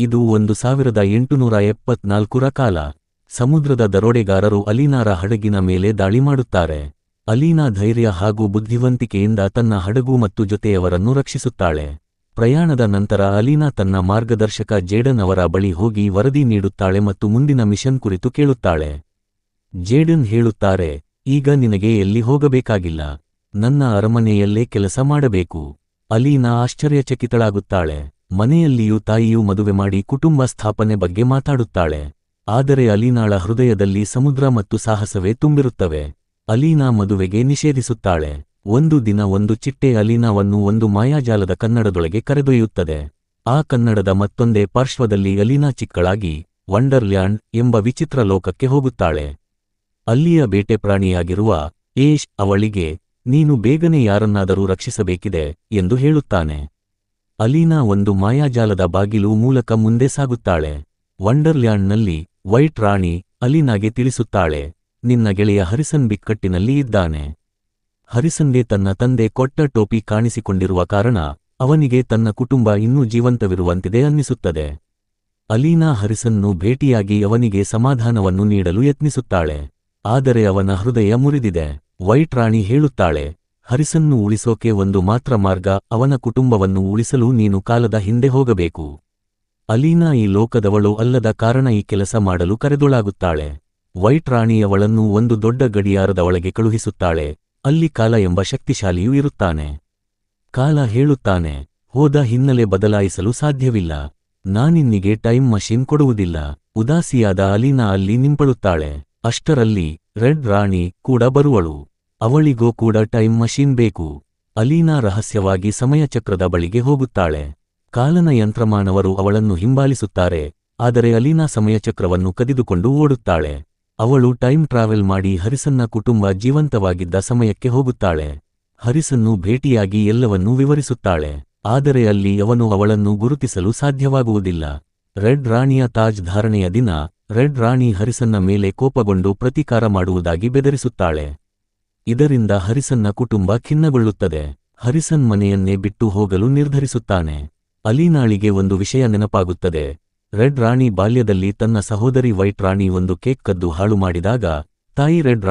ಇದು ಒಂದು ಸಾವಿರದ ಎಂಟುನೂರ ಎಪ್ಪತ್ನಾಲ್ಕರ ಕಾಲ. ಸಮುದ್ರದ ದರೋಡೆಗಾರರು ಅಲೀನಾರ ಹಡಗಿನ ಮೇಲೆ ದಾಳಿ ಮಾಡುತ್ತಾರೆ. ಅಲೀನಾ ಧೈರ್ಯ ಹಾಗೂ ಬುದ್ಧಿವಂತಿಕೆಯಿಂದ ತನ್ನ ಹಡಗು ಮತ್ತು ಜೊತೆಯವರನ್ನು ರಕ್ಷಿಸುತ್ತಾಳೆ. ಪ್ರಯಾಣದ ನಂತರ ಅಲೀನಾ ತನ್ನ ಮಾರ್ಗದರ್ಶಕ ಜೇಡನ್ ಅವರ ಬಳಿ ಹೋಗಿ ವರದಿ ನೀಡುತ್ತಾಳೆ ಮತ್ತು ಮುಂದಿನ ಮಿಷನ್ ಕುರಿತು ಕೇಳುತ್ತಾಳೆ. ಜೇಡನ್ ಹೇಳುತ್ತಾರೆ, ಈಗ ನಿನಗೆ ಎಲ್ಲಿ ಹೋಗಬೇಕಾಗಿಲ್ಲ. ನನ್ನ ಅರಮನೆಯಲ್ಲೇ ಕೆಲಸ ಮಾಡಬೇಕು. ಅಲೀನಾ ಆಶ್ಚರ್ಯಚಕಿತಳಾಗುತ್ತಾಳೆ. ಮನೆಯಲ್ಲಿಯೂ ತಾಯಿಯೂ ಮದುವೆ ಮಾಡಿ ಕುಟುಂಬ ಸ್ಥಾಪನೆ ಬಗ್ಗೆ ಮಾತಾಡುತ್ತಾಳೆ. ಆದರೆ ಅಲೀನಾಳ ಹೃದಯದಲ್ಲಿ ಸಮುದ್ರ ಮತ್ತು ಸಾಹಸವೇ ತುಂಬಿರುತ್ತವೆ. ಅಲೀನಾ ಮದುವೆಗೆ ನಿಷೇಧಿಸುತ್ತಾಳೆ. ಒಂದು ದಿನ ಒಂದು ಚಿಟ್ಟೆ ಅಲೀನಾವನ್ನು ಒಂದು ಮಾಯಾಜಾಲದ ಕನ್ನಡದೊಳಗೆ ಕರೆದೊಯ್ಯುತ್ತದೆ. ಆ ಕನ್ನಡದ ಮತ್ತೊಂದೇ ಪಾರ್ಶ್ವದಲ್ಲಿ ಅಲೀನಾ ಚಿಕ್ಕಳಾಗಿ ವಂಡರ್ಲ್ಯಾಂಡ್ ಎಂಬ ವಿಚಿತ್ರ ಲೋಕಕ್ಕೆ ಹೋಗುತ್ತಾಳೆ. ಅಲ್ಲಿಯ ಬೇಟೆ ಪ್ರಾಣಿಯಾಗಿರುವ ಏಷ್ ಅವಳಿಗೆ, ನೀನು ಬೇಗನೆ ಯಾರನ್ನಾದರೂ ರಕ್ಷಿಸಬೇಕಿದೆ ಎಂದು ಹೇಳುತ್ತಾನೆ. ಅಲೀನಾ ಒಂದು ಮಾಯಾಜಾಲದ ಬಾಗಿಲು ಮೂಲಕ ಮುಂದೆ ಸಾಗುತ್ತಾಳೆ. ವಂಡರ್ಲ್ಯಾಂಡ್ನಲ್ಲಿ ವೈಟ್ ರಾಣಿ ಅಲೀನಾಗೆ ತಿಳಿಸುತ್ತಾಳೆ, ನಿನ್ನ ಗೆಳೆಯ ಹರಿಸನ್ ಬಿಕ್ಕಟ್ಟಿನಲ್ಲಿ ಇದ್ದಾನೆ. ಹರಿಸನ್ಗೆ ತನ್ನ ತಂದೆ ಕೊಟ್ಟ ಟೋಪಿ ಕಾಣಿಸಿಕೊಂಡಿರುವ ಕಾರಣ ಅವನಿಗೆ ತನ್ನ ಕುಟುಂಬ ಇನ್ನೂ ಜೀವಂತವಿರುವಂತಿದೆ ಅನ್ನಿಸುತ್ತದೆ. ಅಲೀನಾ ಹರಿಸನ್ನು ಭೇಟಿಯಾಗಿ ಅವನಿಗೆ ಸಮಾಧಾನವನ್ನು ನೀಡಲು ಯತ್ನಿಸುತ್ತಾಳೆ, ಆದರೆ ಅವನ ಹೃದಯ ಮುರಿದಿದೆ. ವೈಟ್ ರಾಣಿ ಹೇಳುತ್ತಾಳೆ ಹರಿಸನ್ನು ಉಳಿಸೋಕೆ ಒಂದು ಮಾತ್ರ ಮಾರ್ಗ, ಅವನ ಕುಟುಂಬವನ್ನು ಉಳಿಸಲು ನೀನು ಕಾಲದ ಹಿಂದೆ ಹೋಗಬೇಕು. ಅಲೀನಾ ಈ ಲೋಕದವಳು ಅಲ್ಲದ ಕಾರಣ ಈ ಕೆಲಸ ಮಾಡಲು ಕರೆದೊಳಾಗುತ್ತಾಳೆ. ವೈಟ್ ರಾಣಿಯವಳನ್ನು ಒಂದು ದೊಡ್ಡ ಗಡಿಯಾರದ ಒಳಗೆ ಕಳುಹಿಸುತ್ತಾಳೆ. ಅಲ್ಲಿ ಕಾಲ ಎಂಬ ಶಕ್ತಿಶಾಲಿಯೂ ಇರುತ್ತಾನೆ. ಕಾಲ ಹೇಳುತ್ತಾನೆ, ಹೋದ ಹಿನ್ನೆಲೆ ಬದಲಾಯಿಸಲು ಸಾಧ್ಯವಿಲ್ಲ. ನಾನಿನ್ನಿಗೆ ಟೈಮ್ ಮಷೀನ್ ಕೊಡುವುದಿಲ್ಲ. ಉದಾಸಿಯಾದ ಅಲೀನಾ ಅಲ್ಲಿ ನಿಂಪಳುತ್ತಾಳೆ. ಅಷ್ಟರಲ್ಲಿ ರೆಡ್ ರಾಣಿ ಕೂಡ ಬರುವಳು. ಅವಳಿಗೋ ಕೂಡ ಟೈಮ್ ಮಷೀನ್ ಬೇಕು. ಅಲೀನಾ ರಹಸ್ಯವಾಗಿ ಸಮಯಚಕ್ರದ ಬಳಿಗೆ ಹೋಗುತ್ತಾಳೆ. ಕಾಲನ ಯಂತ್ರಮಾನವರು ಅವಳನ್ನು ಹಿಂಬಾಲಿಸುತ್ತಾರೆ, ಆದರೆ ಅಲೀನಾ ಸಮಯಚಕ್ರವನ್ನು ಕದಿದುಕೊಂಡು ಓಡುತ್ತಾಳೆ. ಅವಳು ಟೈಮ್ ಟ್ರಾವೆಲ್ ಮಾಡಿ ಹರಿಸನ್ನ ಕುಟುಂಬ ಜೀವಂತವಾಗಿದ್ದ ಸಮಯಕ್ಕೆ ಹೋಗುತ್ತಾಳೆ. ಹರಿಸನ್ನು ಭೇಟಿಯಾಗಿ ಎಲ್ಲವನ್ನೂ ವಿವರಿಸುತ್ತಾಳೆ, ಆದರೆ ಅಲ್ಲಿ ಅವನು ಅವಳನ್ನು ಗುರುತಿಸಲು ಸಾಧ್ಯವಾಗುವುದಿಲ್ಲ. ರೆಡ್ ರಾಣಿಯ ತಾಜ್ ಧಾರಣೆಯ ದಿನ, ರೆಡ್ ರಾಣಿ ಹರಿಸನ್ನ ಮೇಲೆ ಕೋಪಗೊಂಡು ಪ್ರತೀಕಾರ ಮಾಡುವುದಾಗಿ ಬೆದರಿಸುತ್ತಾಳೆ. ಇದರಿಂದ ಹರಿಸನ್ನ ಕುಟುಂಬ ಖಿನ್ನಗೊಳ್ಳುತ್ತದೆ. ಹರಿಸನ್ ಮನೆಯನ್ನೇ ಬಿಟ್ಟು ಹೋಗಲು ನಿರ್ಧರಿಸುತ್ತಾನೆ. ಅಲೀನಾಳಿಗೆ ಒಂದು ವಿಷಯ ನೆನಪಾಗುತ್ತದೆ. ರೆಡ್ ರಾಣಿ ಬಾಲ್ಯದಲ್ಲಿ ತನ್ನ ಸಹೋದರಿ ವೈಟ್ ರಾಣಿ ಒಂದು ಕೇಕ್ ಕದ್ದು ಹಾಳು ಮಾಡಿದಾಗ, ತಾಯಿ ರೆಡ್